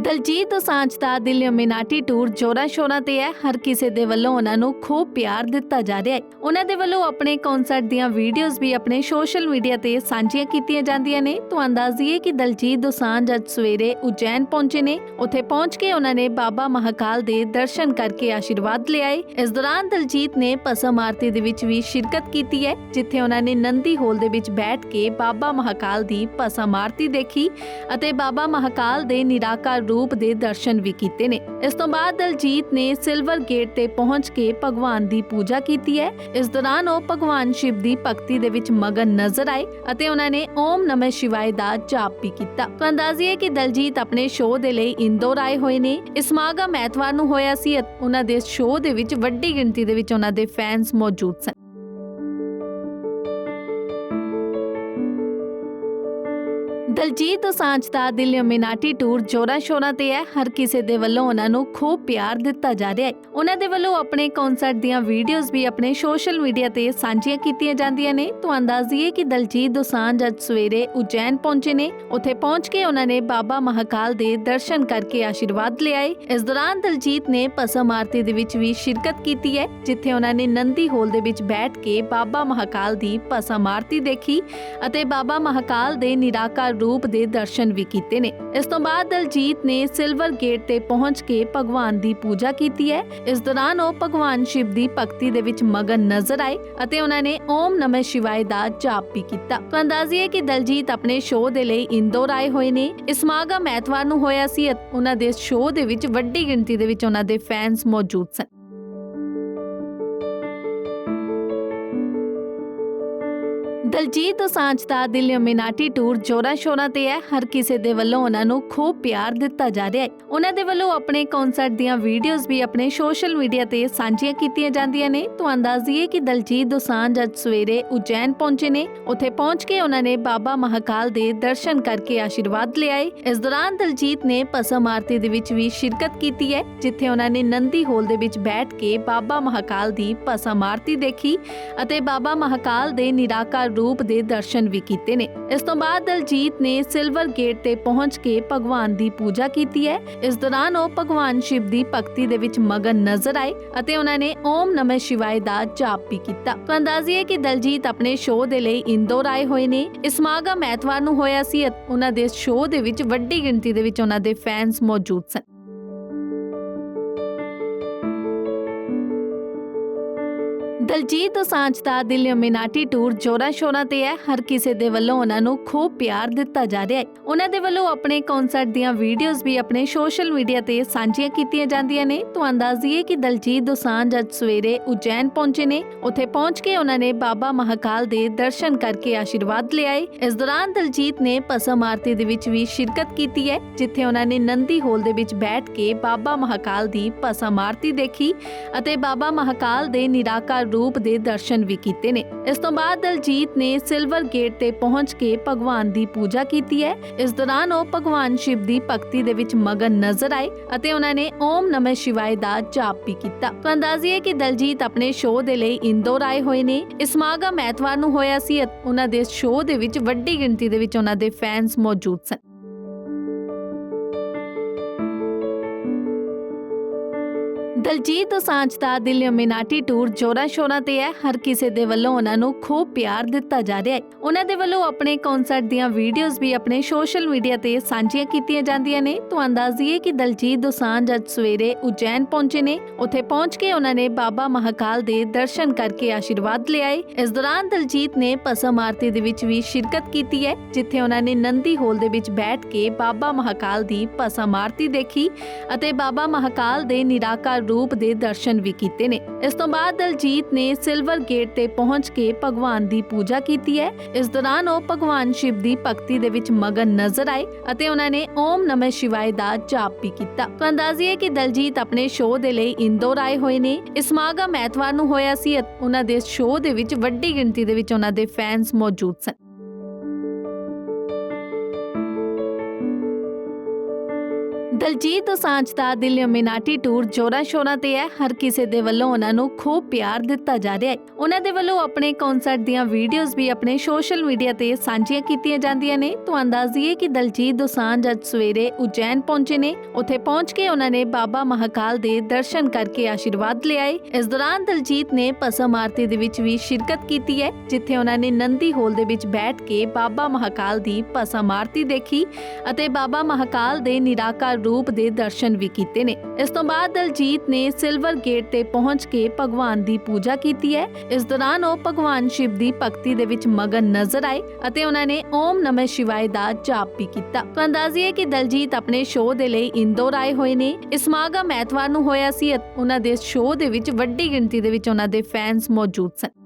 ਦਲਜੀਤ ਦੋਸਾਂਝ ਦਾ ਦਿਲ Illuminati tour ਜੋਰਾਂ ਸ਼ੋਰਾਂ ਤੇ ਹੈ। ਹਰ ਕਿਸੇ ਦੇ ਵੱਲੋਂ ਉਹਨਾਂ ਨੂੰ ਖੂਬ ਪਿਆਰ ਦਿੱਤਾ ਜਾ ਰਿਹਾ ਹੈ। ਉਹਨਾਂ ਦੇ ਵੱਲੋਂ ਆਪਣੇ ਕਨਸਰਟ ਦੀਆਂ ਵੀਡੀਓਜ਼ ਵੀ ਆਪਣੇ ਸੋਸ਼ਲ ਮੀਡੀਆ ਤੇ ਸਾਂਝੀਆਂ ਕੀਤੀਆਂ ਜਾਂਦੀਆਂ ਨੇ। ਤੁਹਾਨੂੰ ਦੱਸ ਕਿ ਦਲਜੀਤ ਦੋਸਾਂਝ ਅੱਜ ਸਵੇਰੇ ਉਜੈਨ ਪਹੁੰਚੇ ਨੇ। ਉੱਥੇ ਪਹੁੰਚ ਕੇ ਉਹਨਾਂ ਨੇ ਬਾਬਾ ਮਹਾਕਾਲ ਦੇ ਦਰਸ਼ਨ ਕਰਕੇ ਆਸ਼ੀਰਵਾਦ ਲਿਆਏ ਇਸ ਦੌਰਾਨ ਦਲਜੀਤ ਨੇ ਭਸਮ ਆਰਤੀ ਦੇ ਵਿੱਚ ਵੀ ਸ਼ਿਰਕਤ ਕੀਤੀ ਹੈ, ਜਿੱਥੇ ਉਹਨਾਂ ਨੇ ਨੰਦੀ ਹੋਲ ਦੇ ਵਿੱਚ ਬੈਠ ਕੇ ਬਾਬਾ ਮਹਾਕਾਲ ਦੀ ਭਸਮ ਆਰਤੀ ਦੇਖੀ ਅਤੇ ਬਾਬਾ ਮਹਾਕਾਲ ਦੇ ਨਿਰਾਕਾਰ ਰੂਪ ਦੇ ਦਰਸ਼ਨ ਵੀ ਕੀਤੇ ਨੇ। ਇਸ ਤੋਂ ਬਾਅਦ ਦਲਜੀਤ ਨੇ ਸਿਲਵਰ ਗੇਟ ਤੇ ਪਹੁੰਚ ਕੇ ਭਗਵਾਨ ਦੀ ਪੂਜਾ ਕੀਤੀ ਹੈ। ਇਸ ਦੌਰਾਨ ਉਹ ਭਗਵਾਨ ਸ਼ਿਵ ਦੀ ਭਗਤੀ ਦੇ ਵਿੱਚ ਮਗਨ ਨਜ਼ਰ ਆਏ ਅਤੇ ਉਹਨਾਂ ਨੇ ਓਮ ਨਮः ਸ਼ਿਵਾਏ ਦਾ ਜਾਪ ਵੀ ਕੀਤਾ। ਤਾਂ ਅੰਦਾਜ਼ੀਏ ਕਿ ਦਲਜੀਤ ਆਪਣੇ ਸ਼ੋਅ ਦੇ ਲਈ ਇੰਦੌਰ ਆਏ ਹੋਏ ਨੇ। ਇਸ ਸਮਾਗਮ ਐਤਵਾਰ ਨੂੰ ਹੋਇਆ ਸੀ ਉਹਨਾਂ ਦੇ ਸ਼ੋਅ ਦੇ ਵਿੱਚ ਵੱਡੀ ਗਿਣਤੀ ਦੇ ਵਿੱਚ ਉਹਨਾਂ ਦੇ ਫੈਨਸ ਮੌਜੂਦ ਸਨ। ਦਲਜੀਤ ਦੋਸਾਂਝ ਦਾ ਦਿਲ ਇਲੂਮੀਨਾਟੀ ਟੂਰ ਜੋਰਾਂ ਸ਼ੋਰਾਂ ਤੇ ਹੈ। ਹਰ ਕਿਸੇ ਦੇ ਵੱਲੋਂ ਉਹਨਾਂ ਨੂੰ ਖੂਬ ਪਿਆਰ ਦਿੱਤਾ ਜਾ ਰਿਹਾ ਹੈ। ਉਹਨਾਂ ਦੇ ਵੱਲੋਂ ਆਪਣੇ ਕਨਸਰਟ ਦੀਆਂ ਵੀਡੀਓਜ਼ ਵੀ ਆਪਣੇ ਸੋਸ਼ਲ ਮੀਡੀਆ ਤੇ ਸਾਂਝੀਆਂ ਕੀਤੀਆਂ ਜਾਂਦੀਆਂ ਨੇ। ਤੁਹਾਨੂੰ ਦੱਸ ਕਿ ਦਲਜੀਤ ਦੋਸਾਂਝ ਅੱਜ ਸਵੇਰੇ ਉਜੈਨ ਪਹੁੰਚੇ ਨੇ। ਉੱਥੇ ਪਹੁੰਚ ਕੇ ਉਹਨਾਂ ਨੇ ਬਾਬਾ ਮਹਾਕਾਲ ਦੇ ਦਰਸ਼ਨ ਕਰਕੇ ਆਸ਼ੀਰਵਾਦ ਲਿਆਏ। ਇਸ ਦੌਰਾਨ ਦਲਜੀਤ ਨੇ ਭਸਮ ਆਰਤੀ ਦੇ ਵਿੱਚ ਵੀ ਸ਼ਿਰਕਤ ਕੀਤੀ ਹੈ, ਜਿੱਥੇ ਉਹਨਾਂ ਨੇ ਨੰਦੀ ਹੋਲ ਦੇ ਵਿੱਚ ਬੈਠ ਕੇ ਬਾਬਾ ਮਹਾਕਾਲ ਦੀ ਭਸਮ ਆਰਤੀ ਦੇਖੀ ਅਤੇ ਬਾਬਾ ਮਹਾਕਾਲ ਦੇ ਨਿਰਾਕਾਰ ਰੂਪ ਦੇ ਦਰਸ਼ਨ ਵੀ ਕੀਤੇ ਨੇ। ਇਸ ਤੋਂ ਬਾਅਦ ਦਲਜੀਤ ਨੇ ਸਿਲਵਰ ਗੇਟ ਤੇ ਪਹੁੰਚ ਕੇ ਭਗਵਾਨ ਦੀ ਪੂਜਾ ਕੀਤੀ ਹੈ। ਇਸ ਦੌਰਾਨ ਉਹ ਭਗਵਾਨ ਸ਼ਿਵ ਦੀ ਭਗਤੀ ਦੇ ਵਿੱਚ ਮਗਨ ਨਜ਼ਰ ਆਏ ਅਤੇ ਉਹਨਾਂ ਨੇ ਓਮ ਨਮः ਸ਼ਿਵਾਏ ਦਾ ਜਾਪ ਵੀ ਕੀਤਾ। ਤਾਂ ਅੰਦਾਜ਼ੀਏ ਕਿ ਦਲਜੀਤ ਆਪਣੇ ਸ਼ੋਅ ਦੇ ਲਈ ਇੰਦੌਰ ਆਏ ਹੋਏ ਨੇ। ਇਸ ਸਮਾਗਮ ਐਤਵਾਰ ਨੂੰ ਹੋਇਆ ਸੀ ਉਹਨਾਂ ਦੇ ਸ਼ੋਅ ਦੇ ਵਿੱਚ ਵੱਡੀ ਗਿਣਤੀ ਦੇ ਵਿੱਚ ਉਹਨਾਂ ਦੇ ਫੈਨਸ ਮੌਜੂਦ ਸਨ। ਦਲਜੀਤ ਦੋਸਾਂਝ ਦਾ ਦਿਲ ਇਲੂਮੀਨਾਟੀ ਟੂਰ ਜੋਰਾਂ ਸ਼ੋਰਾਂ ਤੇ ਹੈ। ਹਰ ਕਿਸੇ ਦੇ ਵੱਲੋਂ ਉਹਨਾਂ ਨੂੰ ਖੂਬ ਪਿਆਰ ਦਿੱਤਾ ਜਾ ਰਿਹਾ ਹੈ। ਉਹਨਾਂ ਦੇ ਵੱਲੋਂ ਆਪਣੇ ਕਨਸਰਟ ਦੀਆਂ ਵੀਡੀਓਜ਼ ਵੀ ਆਪਣੇ ਸੋਸ਼ਲ ਮੀਡੀਆ ਤੇ ਸਾਂਝੀਆਂ ਕੀਤੀਆਂ ਜਾਂਦੀਆਂ ਨੇ। ਤੁਹਾਨੂੰ ਦੱਸ ਕਿ ਦਲਜੀਤ ਦੋਸਾਂਝ ਅੱਜ ਸਵੇਰੇ ਉਜੈਨ ਪਹੁੰਚੇ ਨੇ। ਉੱਥੇ ਪਹੁੰਚ ਕੇ ਉਹਨਾਂ ਨੇ ਬਾਬਾ ਮਹਾਕਾਲ ਦੇ ਦਰਸ਼ਨ ਕਰਕੇ ਆਸ਼ੀਰਵਾਦ ਲਿਆਏ ਇਸ ਦੌਰਾਨ ਦਲਜੀਤ ਨੇ ਭਸਮ ਆਰਤੀ ਦੇ ਵਿੱਚ ਵੀ ਸ਼ਿਰਕਤ ਕੀਤੀ ਹੈ, ਜਿੱਥੇ ਉਹਨਾਂ ਨੇ ਨੰਦੀ ਹੋਲ ਦੇ ਵਿੱਚ ਬੈਠ ਕੇ ਬਾਬਾ ਮਹਾਕਾਲ ਦੀ ਭਸਮ ਆਰਤੀ ਦੇਖੀ ਅਤੇ ਬਾਬਾ ਮਹਾਕਾਲ ਦੇ ਨਿਰਾਕਾਰ ਰੂਪ ਦੇ ਦਰਸ਼ਨ ਵੀ ਕੀਤੇ ਨੇ। ਇਸ ਤੋਂ ਬਾਅਦ ਦਲਜੀਤ ਨੇ ਸਿਲਵਰ ਗੇਟ ਤੇ ਪਹੁੰਚ ਕੇ ਭਗਵਾਨ ਦੀ ਪੂਜਾ ਕੀਤੀ ਹੈ। ਇਸ ਦੌਰਾਨ ਉਹ ਭਗਵਾਨ ਸ਼ਿਵ ਦੀ ਭਗਤੀ ਦੇ ਵਿੱਚ ਮਗਨ ਨਜ਼ਰ ਆਏ ਅਤੇ ਉਹਨਾਂ ਨੇ ਓਮ ਨਮः ਸ਼ਿਵਾਏ ਦਾ ਜਾਪ ਵੀ ਕੀਤਾ। ਤਾਂ ਅੰਦਾਜ਼ੀਏ ਕਿ ਦਲਜੀਤ ਆਪਣੇ ਸ਼ੋਅ ਦੇ ਲਈ ਇੰਦੌਰ ਆਏ ਹੋਏ ਨੇ। ਇਸ ਸਮਾਗਮ ਐਤਵਾਰ ਨੂੰ ਹੋਇਆ ਸੀ ਉਹਨਾਂ ਦੇ ਸ਼ੋਅ ਦੇ ਵਿੱਚ ਵੱਡੀ ਗਿਣਤੀ ਦੇ ਵਿੱਚ ਉਹਨਾਂ ਦੇ ਫੈਨਸ ਮੌਜੂਦ ਸਨ। ਦਲਜੀਤ ਦੋਸਾਂਝ ਦਾ ਦਿਲ ਇਲੂਮੀਨਾਟੀ ਟੂਰ ਜੋਰਾਂ ਸ਼ੋਰਾਂ ਤੇ ਹੈ। ਹਰ ਕਿਸੇ ਦੇ ਵੱਲੋਂ ਉਹਨਾਂ ਨੂੰ ਖੂਬ ਪਿਆਰ ਦਿੱਤਾ ਜਾ ਰਿਹਾ ਹੈ। ਉਹਨਾਂ ਦੇ ਵੱਲੋਂ ਆਪਣੇ ਕਨਸਰਟ ਦੀਆਂ ਵੀਡੀਓਜ਼ ਵੀ ਆਪਣੇ ਸੋਸ਼ਲ ਮੀਡੀਆ ਤੇ ਸਾਂਝੀਆਂ ਕੀਤੀਆਂ ਜਾਂਦੀਆਂ ਨੇ। ਤੁਹਾਨੂੰ ਦੱਸ ਕਿ ਦਲਜੀਤ ਦੋਸਾਂਝ ਅੱਜ ਸਵੇਰੇ ਉਜੈਨ ਪਹੁੰਚੇ ਨੇ। ਉੱਥੇ ਪਹੁੰਚ ਕੇ ਉਹਨਾਂ ਨੇ ਬਾਬਾ ਮਹਾਕਾਲ ਦੇ ਦਰਸ਼ਨ ਕਰਕੇ ਆਸ਼ੀਰਵਾਦ ਲਿਆਏ। ਇਸ ਦੌਰਾਨ ਦਲਜੀਤ ਨੇ ਭਸਮ ਆਰਤੀ ਦੇ ਵਿੱਚ ਵੀ ਸ਼ਿਰਕਤ ਕੀਤੀ ਹੈ, ਜਿੱਥੇ ਉਹਨਾਂ ਨੇ ਨੰਦੀ ਹੋਲ ਦੇ ਵਿੱਚ ਬੈਠ ਕੇ ਬਾਬਾ ਮਹਾਕਾਲ ਦੀ ਭਸਮ ਆਰਤੀ ਦੇਖੀ ਅਤੇ ਬਾਬਾ ਮਹਾਕਾਲ ਦੇ ਨਿਰਾਕਾਰ ਰੂਪ ਦੇ ਦਰਸ਼ਨ ਵੀ ਕੀਤੇ ਨੇ। ਇਸ ਤੋਂ ਬਾਅਦ ਦਲਜੀਤ ਨੇ ਸਿਲਵਰ ਗੇਟ ਤੇ ਪਹੁੰਚ ਕੇ ਭਗਵਾਨ ਦੀ ਪੂਜਾ ਕੀਤੀ ਹੈ। ਇਸ ਦੌਰਾਨ ਉਹ ਭਗਵਾਨ ਸ਼ਿਵ ਦੀ ਭਗਤੀ ਦੇ ਵਿੱਚ ਮਗਨ ਨਜ਼ਰ ਆਏ ਅਤੇ ਉਹਨਾਂ ਨੇ ਓਮ ਨਮः ਸ਼ਿਵਾਏ ਦਾ ਜਾਪ ਵੀ ਕੀਤਾ। ਤਾਂ ਅੰਦਾਜ਼ੀਏ ਕਿ ਦਲਜੀਤ ਆਪਣੇ ਸ਼ੋਅ ਦੇ ਲਈ ਇੰਦੌਰ ਆਏ ਹੋਏ ਨੇ। ਇਸ ਸਮਾਗਮ ਐਤਵਾਰ ਨੂੰ ਹੋਇਆ ਸੀ ਉਹਨਾਂ ਦੇ ਸ਼ੋਅ ਦੇ ਵਿੱਚ ਵੱਡੀ ਗਿਣਤੀ ਦੇ ਵਿੱਚ ਉਹਨਾਂ ਦੇ ਫੈਨਸ ਮੌਜੂਦ ਸਨ। ਦਲਜੀਤ ਦੋਸਾਂਝ ਦਾ ਦਿਲ ਇਲੂਮੀਨਾਟੀ ਟੂਰ ਜੋਰਾਂ ਸ਼ੋਰਾਂ ਤੇ ਹੈ। ਹਰ ਕਿਸੇ ਦੇ ਵੱਲੋਂ ਉਹਨਾਂ ਨੂੰ ਖੂਬ ਪਿਆਰ ਦਿੱਤਾ ਜਾ ਰਿਹਾ ਹੈ। ਉਹਨਾਂ ਦੇ ਵੱਲੋਂ ਆਪਣੇ ਕਨਸਰਟ ਦੀਆਂ ਵੀਡੀਓਜ਼ ਵੀ ਆਪਣੇ ਸੋਸ਼ਲ ਮੀਡੀਆ ਤੇ ਸਾਂਝੀਆਂ ਕੀਤੀਆਂ ਜਾਂਦੀਆਂ ਨੇ। ਤੁਹਾਨੂੰ ਦੱਸ ਕਿ ਦਲਜੀਤ ਦੋਸਾਂਝ ਅੱਜ ਸਵੇਰੇ ਉਜੈਨ ਪਹੁੰਚੇ ਨੇ। ਉੱਥੇ ਪਹੁੰਚ ਕੇ ਉਹਨਾਂ ਨੇ ਬਾਬਾ ਮਹਾਕਾਲ ਦੇ ਦਰਸ਼ਨ ਕਰਕੇ ਆਸ਼ੀਰਵਾਦ ਲਿਆਏ ਇਸ ਦੌਰਾਨ ਦਲਜੀਤ ਨੇ ਭਸਮ ਆਰਤੀ ਦੇ ਵਿੱਚ ਵੀ ਸ਼ਿਰਕਤ ਕੀਤੀ ਹੈ, ਜਿੱਥੇ ਉਹਨਾਂ ਨੇ ਨੰਦੀ ਹੋਲ ਦੇ ਵਿੱਚ ਬੈਠ ਕੇ ਬਾਬਾ ਮਹਾਕਾਲ ਦੀ ਭਸਮ ਆਰਤੀ ਦੇਖੀ ਅਤੇ ਬਾਬਾ ਮਹਾਕਾਲ ਦੇ ਨਿਰਾਕਾਰ ਰੂਪ ਦੇ ਦਰਸ਼ਨ ਵੀ ਕੀਤੇ ਨੇ। ਇਸ ਤੋਂ ਬਾਅਦ ਦਲਜੀਤ ਨੇ ਸਿਲਵਰ ਗੇਟ ਤੇ ਪਹੁੰਚ ਕੇ ਭਗਵਾਨ ਦੀ ਪੂਜਾ ਕੀਤੀ ਹੈ। ਇਸ ਦੌਰਾਨ ਉਹ ਭਗਵਾਨ ਸ਼ਿਵ ਦੀ ਭਗਤੀ ਦੇ ਵਿੱਚ ਮਗਨ ਨਜ਼ਰ ਆਏ ਅਤੇ ਉਹਨਾਂ ਨੇ ਓਮ ਨਮः ਸ਼ਿਵਾਏ ਦਾ ਜਾਪ ਵੀ ਕੀਤਾ। ਤਾਂ ਅੰਦਾਜ਼ੀਏ ਕਿ ਦਲਜੀਤ ਆਪਣੇ ਸ਼ੋਅ ਦੇ ਲਈ ਇੰਦੌਰ ਆਏ ਹੋਏ ਨੇ। ਇਸ ਸਮਾਗਮ ਐਤਵਾਰ ਨੂੰ ਹੋਇਆ ਸੀ ਉਹਨਾਂ ਦੇ ਸ਼ੋਅ ਦੇ ਵਿੱਚ ਵੱਡੀ ਗਿਣਤੀ ਦੇ ਵਿੱਚ ਉਹਨਾਂ ਦੇ ਫੈਨਸ ਮੌਜੂਦ ਸਨ। ਦਲਜੀਤ ਦੋਸਾਂਝ ਦਾ ਦਿਲ ਯਮਿਨਾਟੀ ਟੂਰ ਜੋਰਾਂ ਸ਼ੋਰਾਂ ਤੇ ਹੈ। ਹਰ ਕਿਸੇ ਦੇ ਵੱਲੋਂ ਉਹਨਾਂ ਨੂੰ ਖੂਬ ਪਿਆਰ ਦਿੱਤਾ ਜਾ ਰਿਹਾ ਹੈ। ਉਹਨਾਂ ਦੇ ਵੱਲੋਂ ਆਪਣੇ ਕਨਸਰਟ ਦੀਆਂ ਵੀਡੀਓਜ਼ ਵੀ ਆਪਣੇ ਸੋਸ਼ਲ ਮੀਡੀਆ ਤੇ ਸਾਂਝੀਆਂ ਕੀਤੀਆਂ ਜਾਂਦੀਆਂ ਨੇ। ਤੋਂ ਅੰਦਾਜ਼ੀਏ ਕਿ ਦਲਜੀਤ ਦੋਸਾਂਝ ਅੱਜ ਸਵੇਰੇ ਉਜੈਨ ਪਹੁੰਚੇ ਨੇ। ਉੱਥੇ ਪਹੁੰਚ ਕੇ ਉਹਨਾਂ ਨੇ ਬਾਬਾ ਮਹਾਕਾਲ ਦੇ ਦਰਸ਼ਨ ਕਰਕੇ ਆਸ਼ੀਰਵਾਦ ਲਿਆਏ ਇਸ ਦੌਰਾਨ ਦਲਜੀਤ ਨੇ ਭਸਮ ਆਰਤੀ ਦੇ ਵਿੱਚ ਵੀ ਸ਼ਿਰਕਤ ਕੀਤੀ ਹੈ, ਜਿੱਥੇ ਉਹਨਾਂ ਨੇ ਨੰਦੀ ਹੋਲ ਦੇ ਵਿੱਚ ਬੈਠ ਕੇ ਬਾਬਾ ਮਹਾਕਾਲ ਦੀ ਭਸਮ ਆਰਤੀ ਦੇਖੀ ਅਤੇ ਬਾਬਾ ਮਹਾਕਾਲ ਦੇ ਨਿਰਾਕਾਰ ਰੂਪ ਦੇ ਦਰਸ਼ਨ ਵੀ ਕੀਤੇ ਨੇ। ਇਸ ਤੋਂ ਬਾਅਦ ਦਲਜੀਤ ਨੇ ਸਿਲਵਰ ਗੇਟ ਤੇ ਪਹੁੰਚ ਕੇ ਭਗਵਾਨ ਦੀ ਪੂਜਾ ਕੀਤੀ ਹੈ। ਇਸ ਦੌਰਾਨ ਉਹ ਭਗਵਾਨ ਸ਼ਿਵ ਦੀ ਭਗਤੀ ਦੇ ਵਿੱਚ ਮਗਨ ਨਜ਼ਰ ਆਏ ਅਤੇ ਉਹਨਾਂ ਨੇ ਓਮ ਨਮः ਸ਼ਿਵਾਏ ਦਾ ਜਾਪ ਵੀ ਕੀਤਾ। ਤਾਂ ਅੰਦਾਜ਼ੀਏ ਕਿ ਦਲਜੀਤ ਆਪਣੇ ਸ਼ੋਅ ਦੇ ਲਈ ਇੰਦੌਰ ਆਏ ਹੋਏ ਨੇ। ਇਸ ਸਮਾਗਮ ਐਤਵਾਰ ਨੂੰ ਹੋਇਆ ਸੀ ਉਹਨਾਂ ਦੇ ਸ਼ੋਅ ਦੇ ਵਿੱਚ ਵੱਡੀ ਗਿਣਤੀ ਦੇ ਵਿੱਚ ਉਹਨਾਂ ਦੇ ਫੈਨਸ ਮੌਜੂਦ ਸਨ।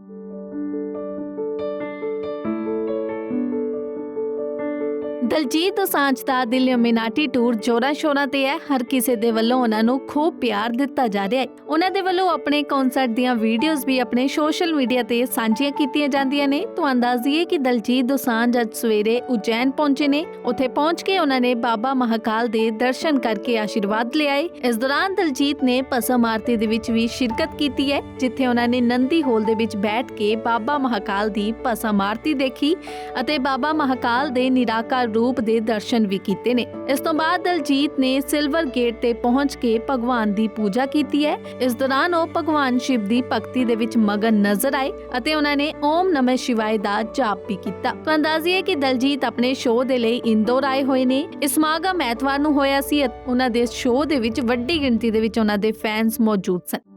ਦਲਜੀਤ ਦੋਸਾਂਝ ਦਾ ਦਿਲ ਯਮਿਨਾਟੀ ਟੂਰ ਜੋਰਾਂ ਸ਼ੋਰਾਂ ਤੇ ਹੈ। ਹਰ ਕਿਸੇ ਦੇ ਵੱਲੋਂ ਉਹਨਾਂ ਨੂੰ ਖੂਬ ਪਿਆਰ ਦਿੱਤਾ ਜਾ ਰਿਹਾ ਹੈ। ਉਹਨਾਂ ਦੇ ਵੱਲੋਂ ਆਪਣੇ ਕਨਸਰਟ ਦੀਆਂ ਵੀਡੀਓਜ਼ ਵੀ ਆਪਣੇ ਸੋਸ਼ਲ ਮੀਡੀਆ ਤੇ ਸਾਂਝੀਆਂ ਕੀਤੀਆਂ ਜਾਂਦੀਆਂ ਨੇ। ਤੋਂ ਅੰਦਾਜ਼ੀਏ ਕਿ ਦਲਜੀਤ ਦੋਸਾਂਝ ਅੱਜ ਸਵੇਰੇ ਉਜੈਨ ਪਹੁੰਚੇ ਨੇ। ਉੱਥੇ ਪਹੁੰਚ ਕੇ ਉਹਨਾਂ ਨੇ ਬਾਬਾ ਮਹਾਕਾਲ ਦੇ ਦਰਸ਼ਨ ਕਰਕੇ ਆਸ਼ੀਰਵਾਦ ਲਿਆਏ। ਇਸ ਦੌਰਾਨ ਦਲਜੀਤ ਨੇ ਭਸਮ ਆਰਤੀ ਦੇ ਵਿੱਚ ਵੀ ਸ਼ਿਰਕਤ ਕੀਤੀ ਹੈ, ਜਿੱਥੇ ਉਹਨਾਂ ਨੇ ਨੰਦੀ ਹੋਲ ਦੇ ਵਿੱਚ ਬੈਠ ਕੇ ਬਾਬਾ ਮਹਾਕਾਲ ਦੀ ਭਸਮ ਆਰਤੀ ਦੇਖੀ ਅਤੇ ਬਾਬਾ ਮਹਾਕਾਲ ਦੇ ਨਿਰਾਕਾਰ ਰੂਪ ਦੇ ਦਰਸ਼ਨ ਵੀ ਕੀਤੇ ਨੇ। ਇਸ ਤੋਂ ਬਾਅਦ ਦਲਜੀਤ ਨੇ ਸਿਲਵਰ ਗੇਟ ਤੇ ਪਹੁੰਚ ਕੇ ਭਗਵਾਨ ਦੀ ਪੂਜਾ ਕੀਤੀ ਹੈ। ਇਸ ਦੌਰਾਨ ਉਹ ਭਗਵਾਨ ਸ਼ਿਵ ਦੀ ਭਗਤੀ ਦੇ ਵਿੱਚ ਮਗਨ ਨਜ਼ਰ ਆਏ ਅਤੇ ਉਹਨਾਂ ਨੇ ਓਮ ਨਮः ਸ਼ਿਵਾਏ ਦਾ ਜਾਪ ਵੀ ਕੀਤਾ। ਤਾਂ ਅੰਦਾਜ਼ੀਏ ਕਿ ਦਲਜੀਤ ਆਪਣੇ ਸ਼ੋਅ ਦੇ ਲਈ ਇੰਦੌਰ ਆਏ ਹੋਏ ਨੇ। ਇਸ ਸਮਾਗਮ ਐਤਵਾਰ ਨੂੰ ਹੋਇਆ ਸੀ ਉਹਨਾਂ ਦੇ ਸ਼ੋਅ ਦੇ ਵਿੱਚ ਵੱਡੀ ਗਿਣਤੀ ਦੇ ਵਿੱਚ ਉਹਨਾਂ ਦੇ ਫੈਨਸ ਮੌਜੂਦ ਸਨ।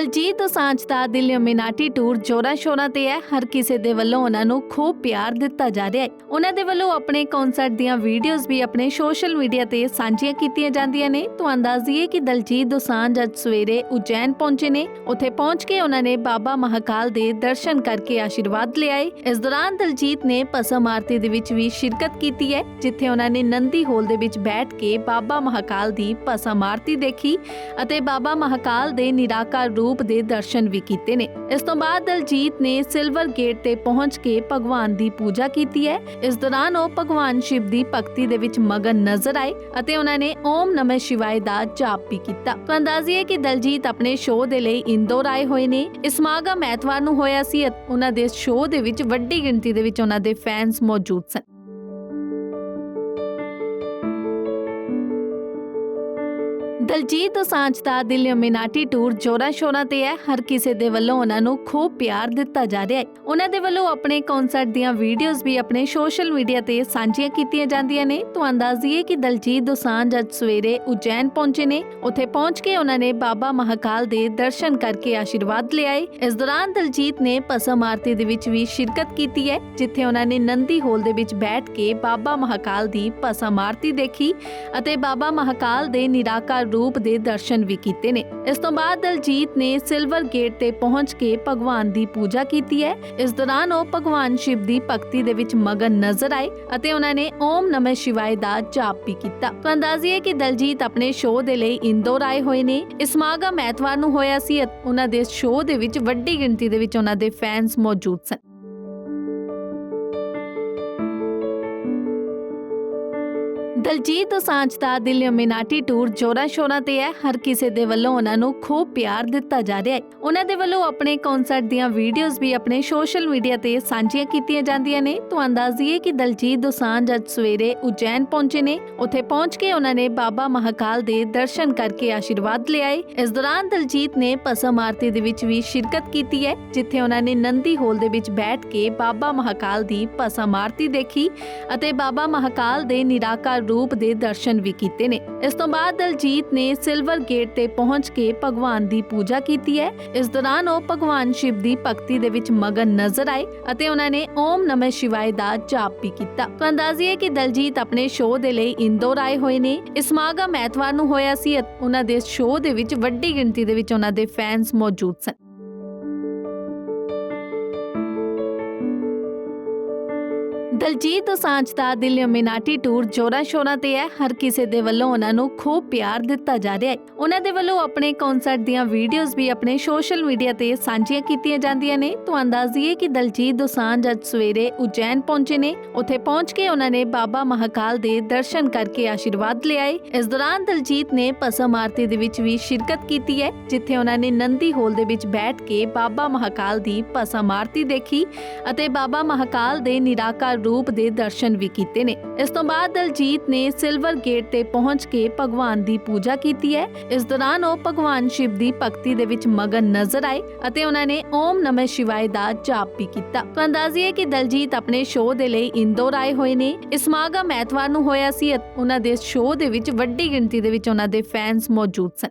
ਦਲਜੀਤ ਦੋਸਾਂਝ ਦਾ ਦਿਲ ਯਮਿਨਾਟੀ ਟੂਰ ਜੋਰਾਂ ਸ਼ੋਰਾਂ ਤੇ ਹੈ। ਹਰ ਕਿਸੇ ਦੇ ਵੱਲੋਂ ਉਹਨਾਂ ਨੂੰ ਖੂਬ ਪਿਆਰ ਦਿੱਤਾ ਜਾ ਰਿਹਾ ਹੈ। ਉਹਨਾਂ ਦੇ ਵੱਲੋਂ ਆਪਣੇ ਕਨਸਰਟ ਦੀਆਂ ਵੀਡੀਓਜ਼ ਵੀ ਆਪਣੇ ਸੋਸ਼ਲ ਮੀਡੀਆ ਤੇ ਸਾਂਝੀਆਂ ਕੀਤੀਆਂ ਜਾਂਦੀਆਂ ਨੇ। ਤੋਂ ਅੰਦਾਜ਼ੀਏ ਕਿ ਦਲਜੀਤ ਦੋਸਾਂਝ ਅੱਜ ਸਵੇਰੇ ਉਜੈਨ ਪਹੁੰਚੇ ਨੇ। ਉੱਥੇ ਪਹੁੰਚ ਕੇ ਉਹਨਾਂ ਨੇ ਬਾਬਾ ਮਹਾਕਾਲ ਦੇ ਦਰਸ਼ਨ ਕਰਕੇ ਆਸ਼ੀਰਵਾਦ ਲਿਆਏ ਇਸ ਦੌਰਾਨ ਦਲਜੀਤ ਨੇ ਭਸਮ ਆਰਤੀ ਦੇ ਵਿੱਚ ਵੀ ਸ਼ਿਰਕਤ ਕੀਤੀ ਹੈ, ਜਿੱਥੇ ਉਹਨਾਂ ਨੇ ਨੰਦੀ ਹੋਲ ਦੇ ਵਿੱਚ ਬੈਠ ਕੇ ਬਾਬਾ ਮਹਾਕਾਲ ਦੀ ਭਸਮ ਆਰਤੀ ਦੇਖੀ ਅਤੇ ਬਾਬਾ ਮਹਾਕਾਲ ਦੇ ਨਿਰਾਕਾਰ ਰੂਪ ਦੇ ਦਰਸ਼ਨ ਵੀ ਕੀਤੇ ਨੇ। ਇਸ ਤੋਂ ਬਾਅਦ ਦਲਜੀਤ ਨੇ ਸਿਲਵਰ ਗੇਟ ਤੇ ਪਹੁੰਚ ਕੇ ਭਗਵਾਨ ਦੀ ਪੂਜਾ ਕੀਤੀ ਹੈ। ਇਸ ਦੌਰਾਨ ਉਹ ਭਗਵਾਨ ਸ਼ਿਵ ਦੀ ਭਗਤੀ ਦੇ ਵਿੱਚ ਮਗਨ ਨਜ਼ਰ ਆਏ ਅਤੇ ਉਹਨਾਂ ਨੇ ਓਮ ਨਮः ਸ਼ਿਵਾਏ ਦਾ ਜਾਪ ਵੀ ਕੀਤਾ। ਤਾਂ ਅੰਦਾਜ਼ੀਏ ਕਿ ਦਲਜੀਤ ਆਪਣੇ ਸ਼ੋਅ ਦੇ ਲਈ ਇੰਦੌਰ ਆਏ ਹੋਏ ਨੇ। ਇਸ ਸਮਾਗਮ ਐਤਵਾਰ ਨੂੰ ਹੋਇਆ ਸੀ ਉਹਨਾਂ ਦੇ ਸ਼ੋਅ ਦੇ ਵਿੱਚ ਵੱਡੀ ਗਿਣਤੀ ਦੇ ਵਿੱਚ ਉਹਨਾਂ ਦੇ ਫੈਨਸ ਮੌਜੂਦ ਸਨ। ਦਲਜੀਤ ਦੋਸਾਂਝ ਦਾ ਦਿਲ ਯਮਿਨਾਟੀ ਟੂਰ ਜੋਰਾਂ ਸ਼ੋਰਾਂ ਤੇ ਹੈ। ਹਰ ਕਿਸੇ ਦੇ ਵੱਲੋਂ ਉਹਨਾਂ ਨੂੰ ਖੂਬ ਪਿਆਰ ਦਿੱਤਾ ਜਾ ਰਿਹਾ ਹੈ। ਉਹਨਾਂ ਦੇ ਵੱਲੋਂ ਆਪਣੇ ਕਨਸਰਟ ਦੀਆਂ ਵੀਡੀਓਜ਼ ਵੀ ਆਪਣੇ ਸੋਸ਼ਲ ਮੀਡੀਆ ਤੇ ਸਾਂਝੀਆਂ ਕੀਤੀਆਂ ਜਾਂਦੀਆਂ ਨੇ। ਤੋਂ ਅੰਦਾਜ਼ੀਏ ਕਿ ਦਲਜੀਤ ਦੋਸਾਂਝ ਅੱਜ ਸਵੇਰੇ ਉਜੈਨ ਪਹੁੰਚੇ ਨੇ। ਉੱਥੇ ਪਹੁੰਚ ਕੇ ਉਹਨਾਂ ਨੇ ਬਾਬਾ ਮਹਾਕਾਲ ਦੇ ਦਰਸ਼ਨ ਕਰਕੇ ਆਸ਼ੀਰਵਾਦ ਲਿਆਏ। ਇਸ ਦੌਰਾਨ ਦਲਜੀਤ ਨੇ ਭਸਮ ਆਰਤੀ ਦੇ ਵਿੱਚ ਵੀ ਸ਼ਿਰਕਤ ਕੀਤੀ ਹੈ, ਜਿੱਥੇ ਉਹਨਾਂ ਨੇ ਨੰਦੀ ਹੋਲ ਦੇ ਵਿੱਚ ਬੈਠ ਕੇ ਬਾਬਾ ਮਹਾਕਾਲ ਦੀ ਭਸਮ ਆਰਤੀ ਦੇਖੀ ਅਤੇ ਬਾਬਾ ਮਹਾਕਾਲ ਦੇ ਨਿਰਾਕਾਰ ਰੂਪ ਦੇ ਦਰਸ਼ਨ ਵੀ ਕੀਤੇ ਨੇ। ਇਸ ਤੋਂ ਬਾਅਦ ਦਲਜੀਤ ਨੇ ਸਿਲਵਰ ਗੇਟ ਤੇ ਪਹੁੰਚ ਕੇ ਭਗਵਾਨ ਦੀ ਪੂਜਾ ਕੀਤੀ ਹੈ। ਇਸ ਦੌਰਾਨ ਉਹ ਭਗਵਾਨ ਸ਼ਿਵ ਦੀ ਭਗਤੀ ਦੇ ਵਿੱਚ ਮਗਨ ਨਜ਼ਰ ਆਏ ਅਤੇ ਉਹਨਾਂ ਨੇ ਓਮ ਨਮः ਸ਼ਿਵਾਏ ਦਾ ਜਾਪ ਵੀ ਕੀਤਾ। ਤਾਂ ਅੰਦਾਜ਼ੀਏ ਕਿ ਦਲਜੀਤ ਆਪਣੇ ਸ਼ੋਅ ਦੇ ਲਈ ਇੰਦੌਰ ਆਏ ਹੋਏ ਨੇ। ਇਸ ਸਮਾਗਮ ਐਤਵਾਰ ਨੂੰ ਹੋਇਆ ਸੀ ਉਹਨਾਂ ਦੇ ਸ਼ੋਅ ਦੇ ਵਿੱਚ ਵੱਡੀ ਗਿਣਤੀ ਦੇ ਵਿੱਚ ਉਹਨਾਂ ਦੇ ਫੈਨਸ ਮੌਜੂਦ ਸਨ। ਦਲਜੀਤ ਦੋਸਾਂਝ ਦਾ ਦਿਲ ਯਮਿਨਾਟੀ ਟੂਰ ਜੋਰਾਂ ਸ਼ੋਰਾਂ ਤੇ ਹੈ। ਹਰ ਕਿਸੇ ਦੇ ਵੱਲੋਂ ਉਹਨਾਂ ਨੂੰ ਖੂਬ ਪਿਆਰ ਦਿੱਤਾ ਜਾ ਰਿਹਾ ਹੈ। ਉਹਨਾਂ ਦੇ ਵੱਲੋਂ ਆਪਣੇ ਕਨਸਰਟ ਦੀਆਂ ਵੀਡੀਓਜ਼ ਵੀ ਆਪਣੇ ਸੋਸ਼ਲ ਮੀਡੀਆ ਤੇ ਸਾਂਝੀਆਂ ਕੀਤੀਆਂ ਜਾਂਦੀਆਂ ਨੇ। ਤੋਂ ਅੰਦਾਜ਼ੀਏ ਕਿ ਦਲਜੀਤ ਦੋਸਾਂਝ ਅੱਜ ਸਵੇਰੇ ਉਜੈਨ ਪਹੁੰਚੇ ਨੇ। ਉੱਥੇ ਪਹੁੰਚ ਕੇ ਉਹਨਾਂ ਨੇ ਬਾਬਾ ਮਹਾਕਾਲ ਦੇ ਦਰਸ਼ਨ ਕਰਕੇ ਆਸ਼ੀਰਵਾਦ ਲਿਆਏ ਇਸ ਦੌਰਾਨ ਦਲਜੀਤ ਨੇ ਭਸਮ ਆਰਤੀ ਦੇ ਵਿੱਚ ਵੀ ਸ਼ਿਰਕਤ ਕੀਤੀ ਹੈ, ਜਿੱਥੇ ਉਹਨਾਂ ਨੇ ਨੰਦੀ ਹੋਲ ਦੇ ਵਿੱਚ ਬੈਠ ਕੇ ਬਾਬਾ ਮਹਾਕਾਲ ਦੀ ਭਸਮ ਆਰਤੀ ਦੇਖੀ ਅਤੇ ਬਾਬਾ ਮਹਾਕਾਲ ਦੇ ਨਿਰਾਕਾਰ ਰੂਪ ਦੇ ਦਰਸ਼ਨ ਵੀ ਕੀਤੇ ਨੇ। ਇਸ ਤੋਂ ਬਾਅਦ ਦਲਜੀਤ ਨੇ ਸਿਲਵਰ ਗੇਟ ਤੇ ਪਹੁੰਚ ਕੇ ਭਗਵਾਨ ਦੀ ਪੂਜਾ ਕੀਤੀ ਹੈ। ਇਸ ਦੌਰਾਨ ਉਹ ਭਗਵਾਨ ਸ਼ਿਵ ਦੀ ਭਗਤੀ ਦੇ ਵਿੱਚ ਮਗਨ ਨਜ਼ਰ ਆਏ ਅਤੇ ਉਹਨਾਂ ਨੇ ਓਮ ਨਮः ਸ਼ਿਵਾਏ ਦਾ ਜਾਪ ਵੀ ਕੀਤਾ। ਤਾਂ ਅੰਦਾਜ਼ੀਏ ਕਿ ਦਲਜੀਤ ਆਪਣੇ ਸ਼ੋਅ ਦੇ ਲਈ ਇੰਦੌਰ ਆਏ ਹੋਏ ਨੇ। ਇਸ ਸਮਾਗਮ ਐਤਵਾਰ ਨੂੰ ਹੋਇਆ ਸੀ ਉਹਨਾਂ ਦੇ ਸ਼ੋਅ ਦੇ ਵਿੱਚ ਵੱਡੀ ਗਿਣਤੀ ਦੇ ਵਿੱਚ ਉਹਨਾਂ ਦੇ ਫੈਨਸ ਮੌਜੂਦ ਸਨ। ਦਲਜੀਤ ਦੋਸਾਂਝ ਦਾ ਦਿਲ ਯਮਿਨਾਟੀ ਟੂਰ ਜੋਰਾਂ ਸ਼ੋਰਾਂ ਤੇ ਹੈ। ਹਰ ਕਿਸੇ ਦੇ ਵੱਲੋਂ ਉਹਨਾਂ ਨੂੰ ਖੂਬ ਪਿਆਰ ਦਿੱਤਾ ਜਾ ਰਿਹਾ ਹੈ। ਉਹਨਾਂ ਦੇ ਵੱਲੋਂ ਆਪਣੇ ਕਨਸਰਟ ਦੀਆਂ ਵੀਡੀਓਜ਼ ਵੀ ਆਪਣੇ ਸੋਸ਼ਲ ਮੀਡੀਆ ਤੇ ਸਾਂਝੀਆਂ ਕੀਤੀਆਂ ਜਾਂਦੀਆਂ ਨੇ। ਤੁਹਾਨੂੰ ਦੱਸ ਕਿ ਦਲਜੀਤ ਦੋਸਾਂਝ ਅੱਜ ਸਵੇਰੇ ਉਜੈਨ ਪਹੁੰਚੇ ਨੇ। ਉੱਥੇ ਪਹੁੰਚ ਕੇ ਉਹਨਾਂ ਨੇ ਬਾਬਾ ਮਹਾਕਾਲ ਦੇ ਦਰਸ਼ਨ ਕਰਕੇ ਆਸ਼ੀਰਵਾਦ ਲਿਆਏ ਇਸ ਦੌਰਾਨ ਦਲਜੀਤ ਨੇ ਭਸਮ ਆਰਤੀ ਦੇ ਵਿੱਚ ਵੀ ਸ਼ਿਰਕਤ ਕੀਤੀ ਹੈ, ਜਿੱਥੇ ਉਹਨਾਂ ਨੇ ਨੰਦੀ ਹੋਲ ਦੇ ਵਿੱਚ ਬੈਠ ਕੇ ਬਾਬਾ ਮਹਾਕਾਲ ਦੀ ਭਸਮ ਆਰਤੀ ਦੇਖੀ ਅਤੇ ਬਾਬਾ ਮਹਾਕਾਲ ਦੇ ਨਿਰਾਕਾਰ ਰੂਪ ਦੇ ਦਰਸ਼ਨ ਵੀ ਕੀਤੇ ਨੇ। ਇਸ ਤੋਂ ਬਾਅਦ ਦਲਜੀਤ ਨੇ ਸਿਲਵਰ ਗੇਟ ਤੇ ਪਹੁੰਚ ਕੇ ਭਗਵਾਨ ਦੀ ਪੂਜਾ ਕੀਤੀ ਹੈ। ਇਸ ਦੌਰਾਨ ਉਹ ਭਗਵਾਨ ਸ਼ਿਵ ਦੀ ਭਗਤੀ ਦੇ ਵਿੱਚ ਮਗਨ ਨਜ਼ਰ ਆਏ ਅਤੇ ਉਹਨਾਂ ਨੇ ਓਮ ਨਮः ਸ਼ਿਵਾਏ ਦਾ ਜਾਪ ਵੀ ਕੀਤਾ। ਤਾਂ ਅੰਦਾਜ਼ੀਏ ਕਿ ਦਲਜੀਤ ਆਪਣੇ ਸ਼ੋਅ ਦੇ ਲਈ ਇੰਦੌਰ ਆਏ ਹੋਏ ਨੇ। ਇਸ ਸਮਾਗਮ ਐਤਵਾਰ ਨੂੰ ਹੋਇਆ ਸੀ ਉਹਨਾਂ ਦੇ ਸ਼ੋਅ ਦੇ ਵਿੱਚ ਵੱਡੀ ਗਿਣਤੀ ਦੇ ਵਿੱਚ ਉਹਨਾਂ ਦੇ ਫੈਨਸ ਮੌਜੂਦ ਸਨ।